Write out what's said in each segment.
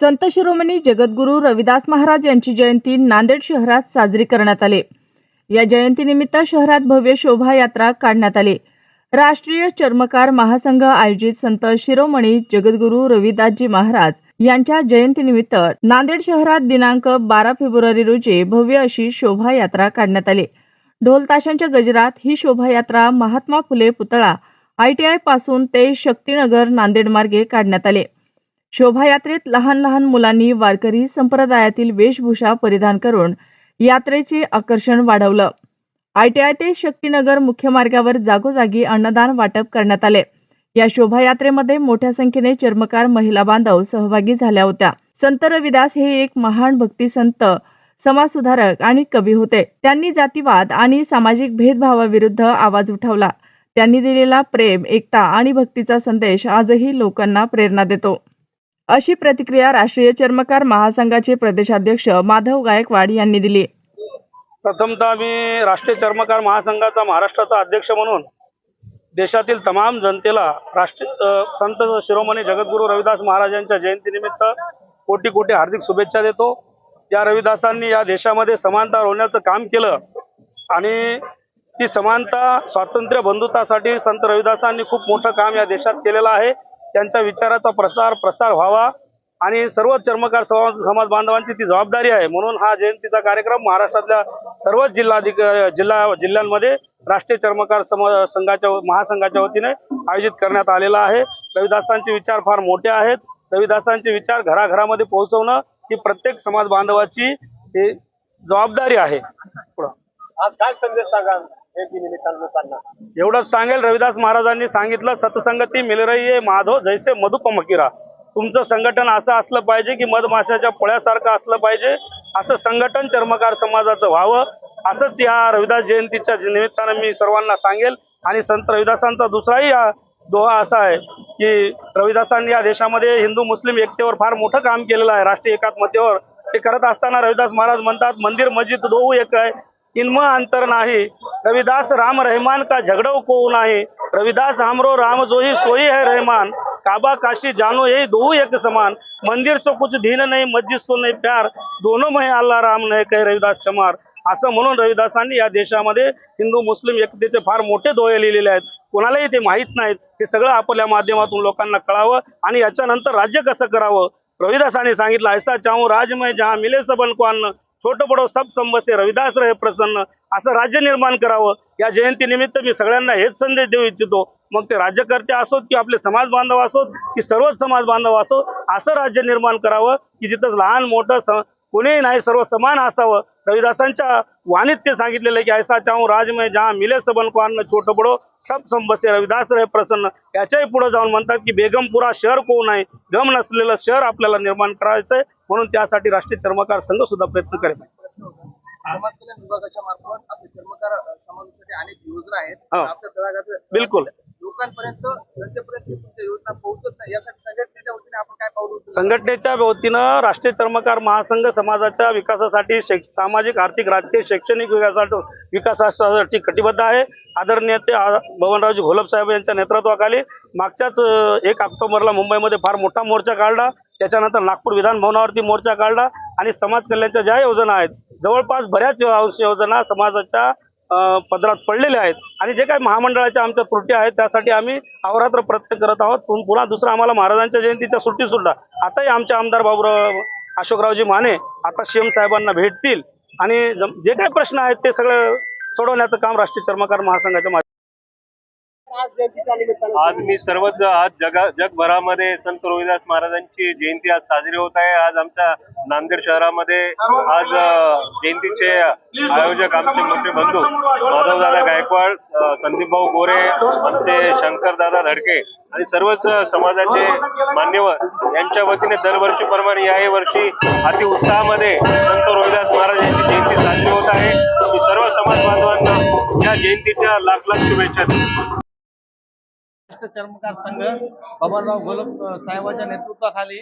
संत शिरोमणी जगद्गुरू रविदास महाराज यांची जयंती नांदेड शहरात साजरी करण्यात आली. या जयंतीनिमित्त शहरात भव्य शोभायात्रा काढण्यात आली. राष्ट्रीय चर्मकार महासंघ आयोजित संत शिरोमणी जगद्गुरू रविदासजी महाराज यांच्या जयंतीनिमित्त नांदेड शहरात दिनांक बारा फेब्रुवारी रोजी भव्य अशी शोभायात्रा काढण्यात आली. ढोल ताशांच्या गजरात ही शोभायात्रा महात्मा फुले पुतळा आयटीआयपासून ते शक्तीनगर नांदेड मार्गे काढण्यात आले. शोभायात्रेत लहान लहान मुलांनी वारकरी संप्रदायातील वेशभूषा परिधान करून यात्रेचे आकर्षण वाढवलं. आयटीआय ते शक्तीनगर मुख्य मार्गावर जागोजागी अन्नदान वाटप करण्यात आले. या शोभायात्रेमध्ये मोठ्या संख्येने चर्मकार महिला बांधव सहभागी झाल्या होत्या. संत रविदास हे एक महान भक्ती संत समाजसुधारक आणि कवी होते. त्यांनी जातीवाद आणि सामाजिक भेदभावाविरुद्ध आवाज उठवला. त्यांनी दिलेला प्रेम एकता आणि भक्तीचा संदेश आजही लोकांना प्रेरणा देतो. अशी प्रतिक्रिया राष्ट्रीय चर्मकार महासंघाचे प्रदेशाध्यक्ष माधव गायकवाड यांनी दिली. प्रथमतः मी राष्ट्रीय चर्मकार महासंघाचा महाराष्ट्राचा अध्यक्ष म्हणून देशातील तमाम जनतेला राष्ट्रीय संत शिरोमणी जगद्गुरू रविदास महाराजांच्या जयंतीनिमित्त कोटी कोटी हार्दिक शुभेच्छा देतो. ज्या रविदासांनी या देशामध्ये समानता रोवण्याचं काम केलं आणि ती समानता स्वातंत्र्य बंधुतासाठी संत रविदासांनी खूप मोठं काम या देशात केलेलं आहे. त्यांच्या विचाराचा प्रसार प्रसार व्हावा आणि सर्व चर्मकार समाज समाज बांधवांची ती जबाबदारी आहे. म्हणून हा जयंतीचा कार्यक्रम महाराष्ट्रातल्या सर्वच जिल्हाधिक जिल्हा जिल्ह्यांमध्ये राष्ट्रीय चर्मकार सम संघाच्या महासंघाच्या वतीने आयोजित करण्यात आलेला आहे. रविदासांचे विचार फार मोठे आहेत. रविदासांचे विचार घराघरामध्ये पोहोचवणं ही प्रत्येक समाज बांधवाची हे जबाबदारी आहे. आज काय संदेश सांगाल? एवढंच सांगेल रविदास महाराजांनी सांगितलं सतसंगती मिल रही आहे माधव जैसे मधुपमकिरा तुमचं संघटन असं असलं पाहिजे की मधमाशाच्या पोळ्यासारखं असलं पाहिजे असं संघटन चर्मकार समाजाचं व्हावं. असंच या रविदास जयंतीच्या निमित्तानं मी सर्वांना सांगेल. आणि संत रविदासांचा दुसराही हा दोहा असा आहे की रविदासांनी या देशामध्ये हिंदू मुस्लिम एकतेवर फार मोठं काम केलेलं आहे. राष्ट्रीय एकात्मतेवर ते करत असताना रविदास महाराज म्हणतात मंदिर मस्जिद दोहू एक आहे. किन्म अंतर नाही. रविदास राम रहमान का झगड़ो को नाही. रविदास हमरो राम जोही सोई है रहमान. काबा काशी जानो यही दो एक समान. मंदिर सो कुछ धीन नाही मस्जिद सो नाही प्यार. दोनों में अल्ला राम नाही कहे रविदास चमार. असं म्हणून रविदासांनी या देशामध्ये हिंदू मुस्लिम एकतेचे फार मोठे दोहे लिहिलेले आहेत. कोणालाही ते माहीत नाहीत. हे सगळं आपल्या माध्यमातून लोकांना कळावं आणि याच्यानंतर राज्य कसं करावं? रविदासांनी सांगितलं ऐसा चाहूं राजमय जहा मिले सबन को अन्न छोटं बडो सब संबसे रविदास रहे प्रसन्न. असं राज्य निर्माण करावं. या जयंतीनिमित्त मी सगळ्यांना हेच संदेश देऊ इच्छितो. मग ते राज्यकर्ते असोत की आपले समाज बांधव असोत की सर्वच समाज बांधव असो असं राज्य निर्माण करावं की जिथं लहान मोठं स कोणीही नाही सर्व समान असावं. रविदासांच्या वाणीत ते सांगितलेलं आहे की ऐसा चाहूं राजमय जहा मिले सबन को अन्न छोटं बडो सब संबसे रविदास रहे प्रसन्न. याच्याही पुढे जाऊन म्हणतात की बेगमपुरा शहर कोण आहे? गम नसलेलं शहर आपल्याला निर्माण करायचंय. म्हणून त्यासाठी राष्ट्रीय चर्मकार संघ सुद्धा प्रयत्न करेल. समाज कल्याण विभागाच्या मार्फत आपल्या चर्मकार समाजासाठी अनेक योजना आहेत. आपल्या बिलकुल. लोकांपर्यंत जनतेपर्यंत तुमच्या योजना पोहोचत नाही. यासाठी संघटनेच्या वतीने आपण काय? संघटनेच्या वतीनं राष्ट्रीय चर्मकार महासंघ समाजाच्या विकासासाठी सामाजिक आर्थिक राजकीय शैक्षणिक विकासासाठी विकासासाठी कटिबद्ध आहे. आदरणीय ते बबनरावजी घोलप साहेब यांच्या नेतृत्वाखाली मागच्याच एक ऑक्टोबरला मुंबईमध्ये फार मोठा मोर्चा काढला. त्याच्यानंतर नागपूर विधान भवनावरती मोर्चा काढला आणि समाज कल्याणच्या ज्या योजना आहेत जवळपास बऱ्याच योजना समाजाच्या अं, पदरात पडलेल्या आहेत. आणि जे काही महामंडळाच्या आमच्या त्रुटी आहेत त्यासाठी आम्ही अहोरात्र प्रयत्न करत आहोत. पुन्हा दुसरा आम्हाला महाराजांच्या जयंतीच्या सुट्टी सुद्धा. आताही आमचे आमदार बाबूराव अशोकरावजी माने आता सीएम साहेबांना भेटतील. आणि जे काही प्रश्न आहेत ते सगळं सोडवण्याचं काम राष्ट्रीय चर्मकार महासंघाच्या आज मी सर्वच आज जगा जगभरामध्ये संत रोहिदास महाराजांची जयंती आज साजरी होत आहे. आज आमच्या नांदेड शहरामध्ये आज जयंतीचे आयोजक आमचे मोठे बंधू माधवदादा गायकवाड संदीपभाऊ गोरे आमचे शंकरदादा धडके आणि सर्वच समाजाचे मान्यवर यांच्या वतीने दरवर्षीप्रमाणे याही वर्षी अति उत्साहामध्ये संत रोहिदास महाराज यांची जयंती साजरी होत आहे. मी सर्व समाज बांधवांना या जयंतीच्या लाख लाख शुभेच्छा महाराष्ट्र चर्मकार संघ बबनराव घोलप साहेबांच्या नेतृत्वाखाली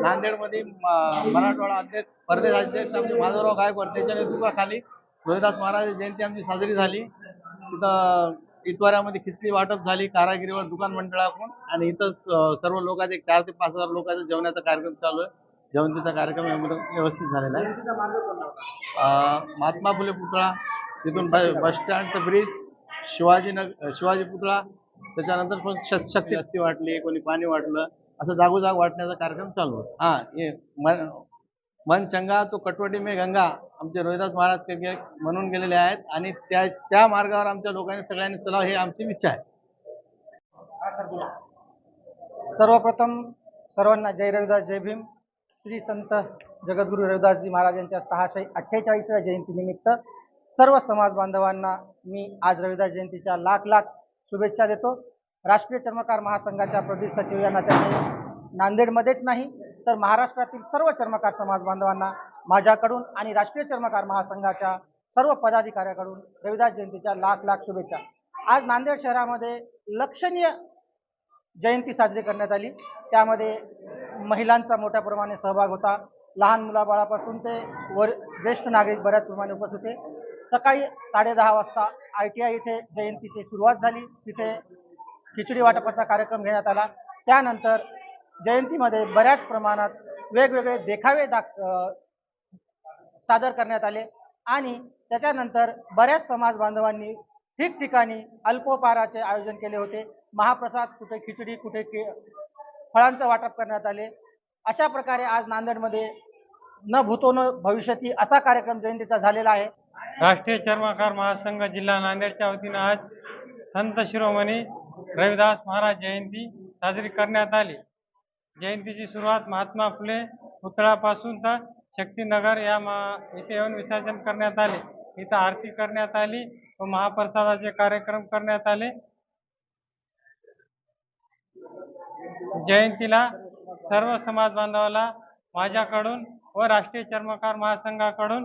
नांदेडमध्ये मराठवाडा अध्यक्ष परदेश अध्यक्ष आमचे माधवराव गायकवाड त्यांच्या नेतृत्वाखाली रोहिदास महाराज जयंती आमची साजरी झाली. तिथं इतवाऱ्यामध्ये खिचडी वाटप झाली कारागिरीवर दुकान मंडळाकडून आणि इथं सर्व लोकांचे चार ते पाच हजार लोकांचा जेवणाचा कार्यक्रम चालू आहे. जेवंतीचा कार्यक्रम व्यवस्थित झालेला आहे. महात्मा फुले पुतळा तिथून bus stand bridge bridge Shivajinagar Shivaji पुतळा त्याच्यानंतर पण श- शक्ती लस्सी वाटली कोणी पाणी वाटलं असं जागोजाग वाटण्याचा कार्यक्रम चालू आहे हा हे मन मन चंगा तो कटवटी में गंगा आमचे रोहिदास महाराज के- म्हणून गेलेले आहेत आणि त्या त्या मार्गावर आमच्या लोकांनी सगळ्यांनी चलावं हे आमची इच्छा आहे. सर्वप्रथम सर्वांना जय रविदास जय भीम. श्री संत जगद्गुरू रविदासजी महाराज यांच्या सहाशे अठ्ठेचाळीसव्या जयंतीनिमित्त सर्व समाज बांधवांना मी आज रविदास जयंतीच्या लाख लाख शुभेच्छा देतो. राष्ट्रीय चर्मकार महासंघाच्या प्रदीप सचिव या नात्याने नांदेडमध्येच नाही तर महाराष्ट्रातील सर्व चर्मकार समाज बांधवांना माझ्याकडून आणि राष्ट्रीय चर्मकार महासंघाच्या सर्व पदाधिकाऱ्याकडून रविदास जयंतीच्या लाख लाख शुभेच्छा. आज नांदेड शहरामध्ये लक्षणीय जयंती साजरी करण्यात आली. त्यामध्ये महिलांचा मोठ्या प्रमाणे सहभाग होता. लहान मुलाबाळापासून ते वर ज्येष्ठ नागरिक बऱ्याच प्रमाणे उपस्थित होते. सकाळी साडेदहा वाजता आय टी आय इथे जयंतीची सुरुवात झाली. तिथे खिचडी वाटपाचा कार्यक्रम घेण्यात आला. त्यानंतर जयंतीमध्ये बऱ्याच प्रमाणात वेगवेगळे देखावे दाख सादर करण्यात आले. आणि त्याच्यानंतर बऱ्याच समाज बांधवांनी ठिकठिकाणी अल्पोपहाराचे आयोजन केले होते. महाप्रसाद कुठे खिचडी कुठे फळांचं वाटप करण्यात आले. अशा प्रकारे आज नांदेडमध्ये न भूतो न भविष्यती असा कार्यक्रम जयंतीचा झालेला आहे. राष्ट्रीय चर्मकार महासंघ जिल्हा नांदेडच्या वतीनं आज संत शिरोमणी रविदास महाराज जयंती साजरी करण्यात आली. जयंतीची सुरुवात महात्मा फुले पुतळापासून तर शक्तीनगर या मा इथे येऊन विसर्जन करण्यात आले. इथं आरती करण्यात आली व महाप्रसादाचे कार्यक्रम करण्यात आले. जयंतीला सर्व समाज बांधवाला माझ्याकडून व राष्ट्रीय चर्मकार महासंघाकडून